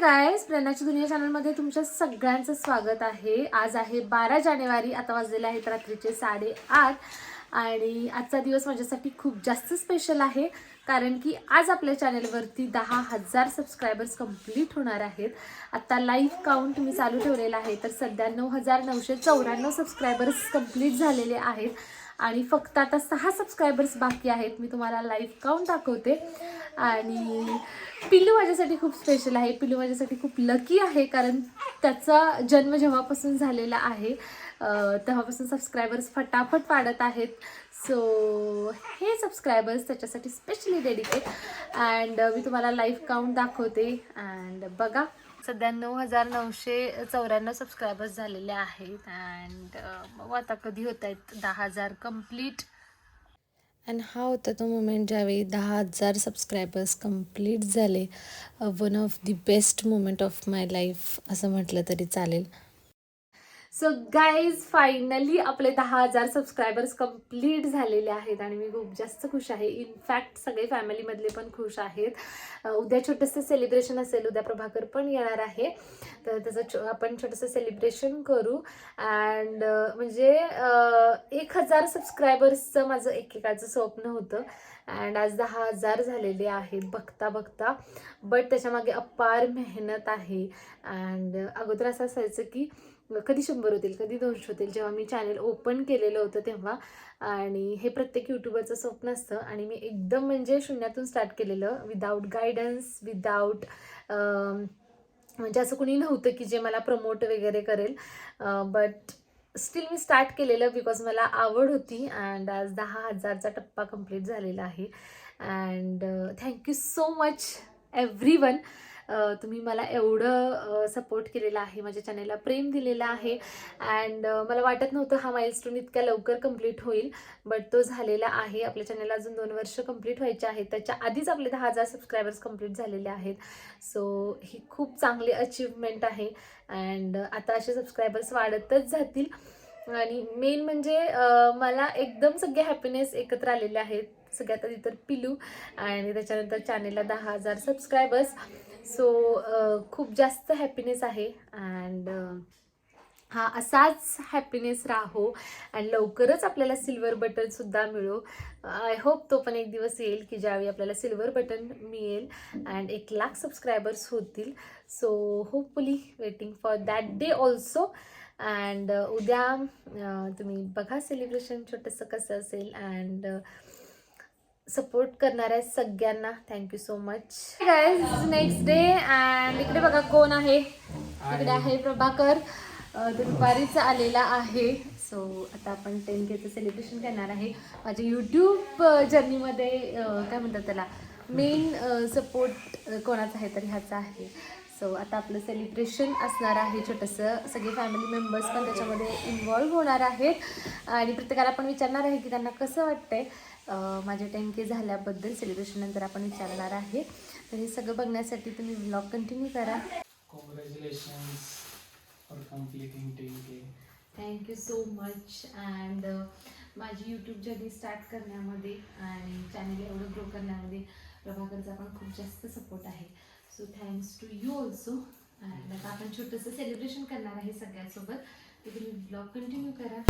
Guys प्रेरणाची दुनिया चॅनलमध्ये तुमच्या सगळ्यांचं स्वागत आहे. आज आहे बारा जानेवारी आता वाजलेले आहेत रात्रीचे साडेआठ. आणि आजचा दिवस माझ्यासाठी खूप जास्त स्पेशल आहे कारण की आज आपल्या चॅनलवरती दहा हजार सबस्क्रायबर्स कंप्लीट होणार आहेत. आत्ता लाईव्ह काउंट मी चालू ठेवलेला आहे तर सध्या नऊ हजार नऊशे चौऱ्याण्णव सबस्क्रायबर्स कंप्लीट झालेले आहेत. आणि फक्त आता सहा सबस्क्रायबर्स बाकी आहेत. मी तुम्हाला लाईव्ह काउंट दाखवते. आणि पिल्लू माझ्यासाठी खूप स्पेशल आहे. पिल्लू माझ्यासाठी खूप लकी आहे कारण त्याचा जन्म जेव्हापासून झालेला आहे तेव्हापासून सबस्क्रायबर्स फटाफट वाढत आहेत. सो हे सबस्क्रायबर्स त्याच्यासाठी स्पेशली डेडिकेट अँड मी तुम्हाला लाईव्ह काउंट दाखवते. अँड बघा सध्या नऊ हजार नऊशे चौऱ्याण्णव सबस्क्रायबर्स झालेले आहेत. अँड बघू आता कधी होत आहेत दहा हजार कंप्लीट अँड हा होता तो मुमेंट ज्यावेळी दहा हजार सबस्क्रायबर्स कंप्लीट झाले. One of the best moment of my life असं म्हटलं तरी चालेल. सो गाईज फायनली आपले दहा हजार सबस्क्रायबर्स कंप्लीट झालेले आहेत आणि मी खूप जास्त खुश आहे. इनफॅक्ट सगळे फॅमिलीमधले पण खुश आहेत. उद्या छोटंसं सेलिब्रेशन असेल उद्या प्रभाकर पण येणार आहे. तर त्याचं छो आपण छोटंसं सेलिब्रेशन करू. अँड म्हणजे एक हजार सबस्क्रायबर्सचं माझं एकेकाचं स्वप्न होतं. अँड आज दहा हजार झालेले आहेत बघता बघता. बट त्याच्यामागे अपार मेहनत आहे. अँड अगोदर असं असायचं की कधी शंभर होतील कधी दोनशे होतील जेव्हा मी चॅनल ओपन केलेलं होतं तेव्हा. आणि हे प्रत्येक यूट्यूबरचं स्वप्न असतं. आणि मी एकदम म्हणजे शून्यातून स्टार्ट केलेलं. विदाऊट गायडन्स विदाऊट म्हणजे असं कुणी नव्हतं की जे मला प्रमोट वगैरे करेल. बट स्टील मी स्टार्ट केलेलं बिकॉज मला आवड होती. अँड आज दहा हजारचा टप्पा कंप्लीट झालेला आहे. And thank you so much everyone तुम्ही मला एवढं सपोर्ट केलेला आहे माझ्या चॅनेलला प्रेम दिलेलं आहे. अँड मला वाटत नव्हतं हा माइलस्टोन इतक्या लवकर कंप्लीट होईल बट तो झालेला आहे. आपल्या चॅनलला अजून दोन वर्ष कंप्लीट व्हायचे आहेत. त्याच्या आधीच आपले दहा हजार सबस्क्रायबर्स कंप्लीट झालेले आहेत. सो ही खूप चांगली अचीवमेंट आहे. अँड आता असे सबस्क्रायबर्स वाढतच जातील. आणि मेन म्हणजे मला एकदम सगळे हॅपीनेस एकत्र आलेले आहेत. सगळ्यात आधी तर पिलू. आणि त्याच्यानंतर चॅनेलला दहा हजार सबस्क्रायबर्स सो uh, खूप जास्त हॅपीनेस आहे. अँड uh, हा असाच हॅपीनेस राहो. आणि लवकरच आपल्याला सिल्वर बटनसुद्धा मिळो. आय होप तो पण एक दिवस येईल की ज्यावेळी आपल्याला सिल्वर बटन मिळेल. अँड एक लाख सबस्क्रायबर्स होतील. So hopefully waiting for that day also and उद्या uh, तुम्ही बघा सेलिब्रेशन छोटंसं कसं असेल. अँड सपोर्ट करणाऱ्या सगळ्यांना. Thank you so much guys next day and इकडे बघा कोण आहे. इकडे आहे प्रभाकर. दुपारीच आलेला आहे. सो आता आपण टेन केचं सेलिब्रेशन करणार आहे. माझ्या यूट्यूब जर्नीमध्ये काय म्हणतात त्याला? मेन सपोर्ट कोणाचा आहे तर ह्याचा आहे. सो आता आपलं सेलिब्रेशन असणार आहे. छोटंसं सगळे फॅमिली मेंबर्स पण त्याच्यामध्ये इन्वॉल्व्ह होणार आहेत. आणि प्रत्येकाला आपण विचारणार आहे की त्यांना कसं वाटतंय अं, माझे टेन के झाल्याबद्दल सेलिब्रेशन नंतर आपण विचारणार आहे. तर हे सगळं बघण्यासाठी तुम्ही ब्लॉग कंटिन्यू करा. Congratulations for completing 10k. Thank you so much and माझी यूट्यूब जर्नी स्टार्ट करण्यामध्ये आणि चॅनल एवढं ग्रो करण्यामध्ये प्रभाकरचा पण खूप जास्त सपोर्ट आहे. So thanks to you also and आता आपण छोटंसं सेलिब्रेशन करणार आहे सगळ्यांसोबत. तर तुम्ही ब्लॉग कंटिन्यू करा.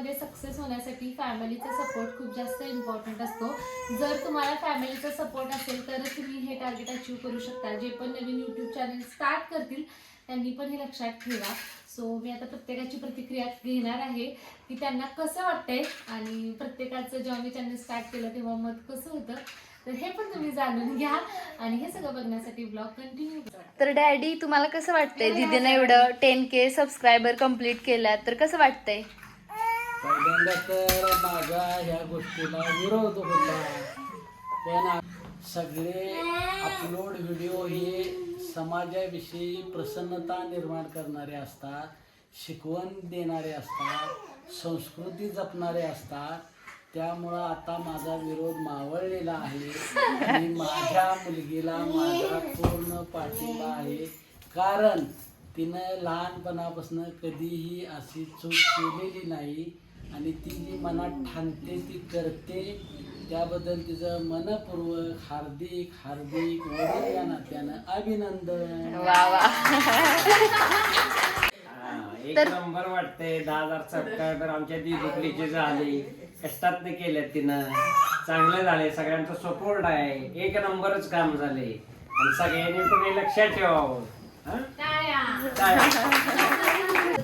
जर्नीमध्ये सक्सेस होण्यासाठी फॅमिलीचा सपोर्ट खूप जास्त इम्पॉर्टंट असतो. जर तुम्हाला फॅमिलीचा सपोर्ट असेल तरच तुम्ही हे टार्गेट अचीव करू शकता. जे पण नवीन यूट्यूब चॅनल स्टार्ट करतील त्यांनी पण हे लक्षात ठेवा. सो मी आता प्रत्येकाची प्रतिक्रिया घेणार आहे की त्यांना कसं वाटतंय आणि प्रत्येकाचं जेव्हा मी चॅनल स्टार्ट केलं तेव्हा मत कसं होतं? तर हे पण तुम्ही जाणून घ्या. आणि हे सगळं बघण्यासाठी ब्लॉग कंटिन्यू तर डॅडी तुम्हाला कसं वाटतंय? दीदीनं एवढं टेन के सबस्क्रायबर कंप्लीट केल्या तर कसं वाटतंय? पहिल्यांदा तर माझा ह्या गोष्टीला विरोध होता. पण सगळे अपलोड व्हिडिओ हे समाजाविषयी प्रसन्नता निर्माण करणारे असतात शिकवण देणारे असतात संस्कृती जपणारे असतात. त्यामुळं आता माझा विरोध मावळलेला आहे. आणि माझ्या मुलगीला माझा पूर्ण पाठिंबा आहे. कारण तिनं लहानपणापासून कधीही अशी चूक केलेली नाही. आणि ती जी मनात ठाणते ती करते. त्याबद्दल तिचं मनपूर्वक हार्दिक हार्दिक वडील या नात्यानं अभिनंदन. हा, एक नंबर वाटतंय दहा हजार सबस्क्रायबर आमच्या दिदुकलीचे झाले. कष्टात केले तिनं. चांगलं झाले सगळ्यांचा सपोर्ट आहे. एक नंबरच काम झाले आणि सगळ्यांनी तुम्ही लक्षात ठेवावं. हा?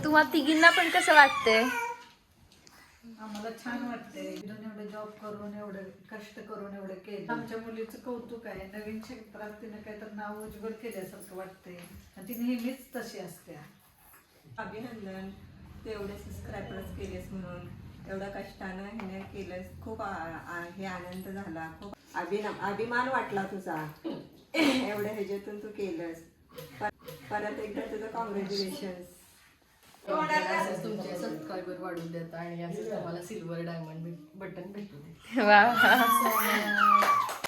तुम्हाला तिघींना पण कसं वाटतंय? आम्हाला छान वाटतंय. इथून एवढं जॉब करून एवढं कष्ट करून एवढं केलं. आमच्या मुलीचं कौतुक आहे. नवीन क्षेत्रात तिने काहीतरी नाव उज्ज्वल केल्यासारखं वाटतंय. आणि ती नेहमीच तशी असते. अभिनंदन. तू एवढे सबस्क्रायबर्स केलेस म्हणून. एवढं कष्टानं ह्याने केलंस. खूप हे आनंद झाला. खूप अभिना अभिमान वाटला तुझा. एवढ्या ह्याच्यातून तू केलंस. पर- परत एकदा तुझं कॉंग्रॅच्युलेशन्स तुमचे सबस्क्रायबर वाढून देत आणि असं तुम्हाला सिल्वर डायमंड बटन भेटू वा.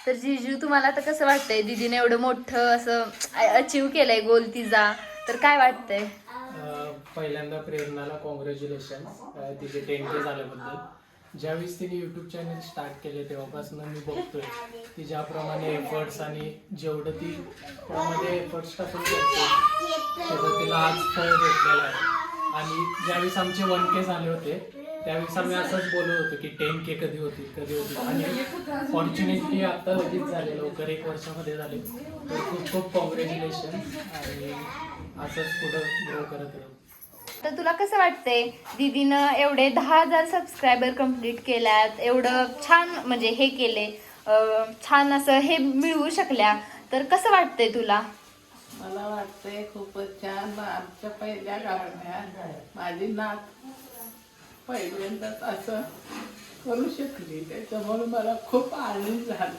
तर जिजू तुम्हाला आता कसं वाटतंय? दीदीने एवढं मोठं असं अचीव केलंय गोल तिचा. तर काय वाटतंय? अं, पहिल्यांदा प्रेरणाला कॉंग्रॅच्युलेशन तिचे टेन के झाल्याबद्दल. ज्यावेळेस तिने यूट्यूब चॅनल स्टार्ट केले तेव्हापासून मी बघतोय ती ज्याप्रमाणे एफर्ट्स आणि जेवढं ती त्यामध्ये एफर्ट्स टाकून तिला आज फळ भेटलेलं आहे. आणि ज्यावेळेस आमचे वन के झाले होते त्यावेळेस आम्ही असंच बोलत होतो की टेन के कधी होती कधी होती. आणि फॉर्च्युनेटली आता लगेच झाले लवकर एक वर्षामध्ये झाले. तर खूप खूप कॉंग्रॅच्युलेशन आणि असंच पुढं ग्रो करत राहू. तर तुला कसं वाटतंय? दीदीनं एवढे दहा हजार सबस्क्रायबर कंप्लीट केल्यात एवढं छान म्हणजे हे केले छान असं हे मिळवू शकल्या. तर कसं वाटतंय तुला? मला वाटतंय खूपच छान आमच्या पहिल्या गावात माझी नात पहिल्यांदाच असं करू शकली. त्याच्यामुळे मला खूप आनंद झाला.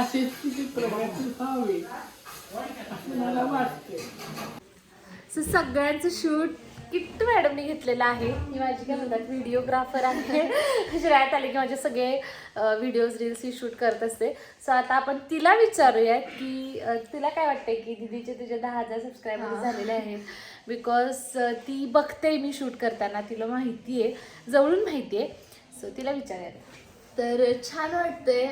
अशीच तिची प्रगती व्हावी असं मला वाटते सो सगळ्यांचं शूट किट्टू मॅडमने घेतलेलं आहे. ही माझी काय म्हणतात व्हिडिओग्राफर आहे. श्रेयात आली की माझे सगळे व्हिडिओज रील्स ही शूट करत असते. सो आता आपण तिला विचारूया की तिला काय वाटतंय की दीदीचे तुझे दहा हजार सबस्क्रायबर झालेले आहेत. बिकॉज ती बघते मी शूट करताना तिला माहिती आहे जवळून माहिती आहे सो तिला विचारूया तर छान वाटतंय.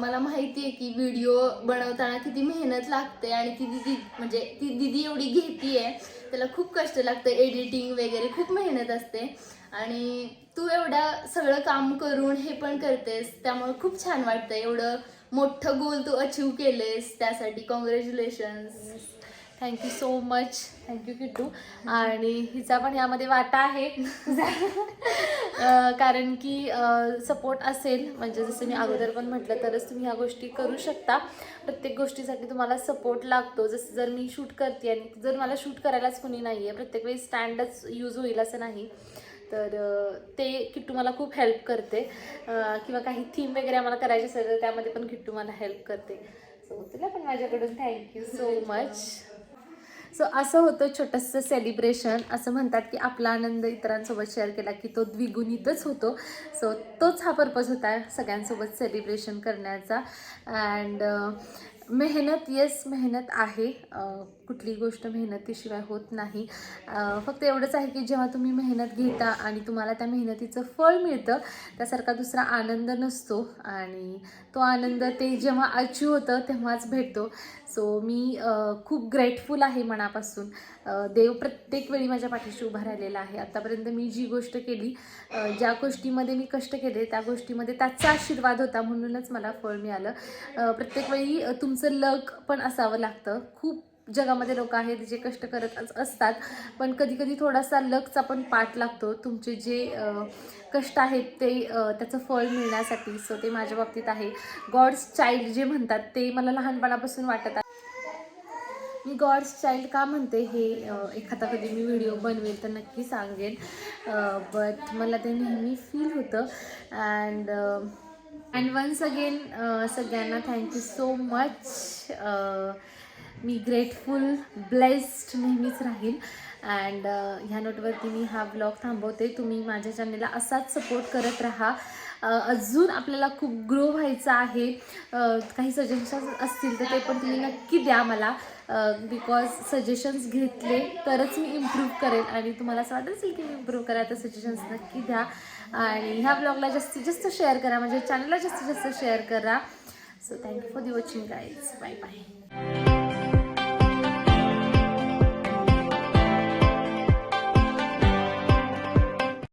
मला माहिती आहे की व्हिडिओ बनवताना किती मेहनत लागते आणि ती दिदी म्हणजे ती दिदी एवढी घेतीये. त्याला खूप कष्ट लागतं एडिटिंग वगैरे खूप मेहनत असते. आणि तू एवढा सगळं काम करून हे पण करतेस त्यामुळे खूप छान वाटतं एवढं मोठं गोल तू अचीव केलेस त्यासाठी congratulations thank you so much thank you Kittu आणि हिचा पण यामध्ये वाटा आहे. कारण की सपोर्ट असेल. म्हणजे जसं मी अगोदर पण म्हटलं तरच तुम्ही ह्या गोष्टी करू शकता. प्रत्येक गोष्टीसाठी तुम्हाला सपोर्ट लागतो. जसं जर मी शूट करते आणि जर मला शूट करायलाच कोणी नाही आहे प्रत्येक वेळी स्टँडच यूज होईल असं नाही. तर ते किट्टू मला खूप हेल्प करते. किंवा काही थीम वगैरे आम्हाला करायचे असेल तर त्यामध्ये पण किट्टू मला हेल्प करते. सो तुला पण माझ्याकडून थँक्यू सो मच सो असं होतं छोटंसं सेलिब्रेशन असं म्हणतात की आपला आनंद इतरांसोबत शेअर केला की तो द्विगुणितच होतो. सो तोच हा पर्पज होता सगळ्यांसोबत सेलिब्रेशन करण्याचा. अँड मेहनत येस मेहनत आहे. कुठली गोष्ट मेहनतीशिवाय होत नाही. फक्त एवढंच आहे की जेव्हा तुम्ही मेहनत घेता आणि तुम्हाला त्या मेहनतीचं फळ मिळतं त्यासारखा दुसरा आनंद नसतो. आणि तो आनंद ते जेव्हा अचीव होतं तेव्हाच भेटतो. सो मी खूप ग्रेटफुल आहे मनापासून. देव प्रत्येक वेळी माझ्या पाठीशी उभा राहिलेला आहे. आत्तापर्यंत मी जी गोष्ट केली ज्या गोष्टीमध्ये मी कष्ट केले त्या गोष्टीमध्ये त्याचा आशीर्वाद होता म्हणूनच मला फळ मिळालं. प्रत्येक वेळी तुमचं तुमचं लक पण असावं लागतं. खूप जगामध्ये लोक आहेत जे कष्ट करत असतात. पण कधी कधी थोडासा लकचा पण पाठ लागतो. तुमचे जे कष्ट आहेत ते त्याचं फळ मिळण्यासाठी. सो ते माझ्या बाबतीत आहे. गॉड्स चाइल्ड जे म्हणतात ते मला लहानपणापासून वाटत आहे. मी गॉड्स चाइल्ड का म्हणते हे एखादा कधी मी व्हिडिओ बनवेल तर नक्की सांगेन. बट मला ते नेहमी फील होतं. अँड अँड वन्स अगेन सगळ्यांना थँक्यू सो मच मी ग्रेटफुल ब्लेस्ड नेहमीच राहील. अँड uh, ह्या नोटवरती मी हा ब्लॉग थांबवते. तुम्ही माझ्या चॅनलला असाच सपोर्ट करत राहा. अजून आपल्याला खूप ग्रो व्हायचं आहे. काही सजेशन्स असतील तर ते पण तुम्ही नक्की द्या मला. बिकॉज सजेशन्स घेतले तरच मी इम्प्रूव्ह करेन आणि तुम्हाला असं वाटत असेल की मी इम्प्रूव्ह करा तर सजेशन्स नक्की द्या. आणि ह्या ब्लॉगला जास्तीत जास्त शेअर करा म्हणजे चॅनलला जास्तीत जास्त शेअर करा. So thank you for the watching guys bye bye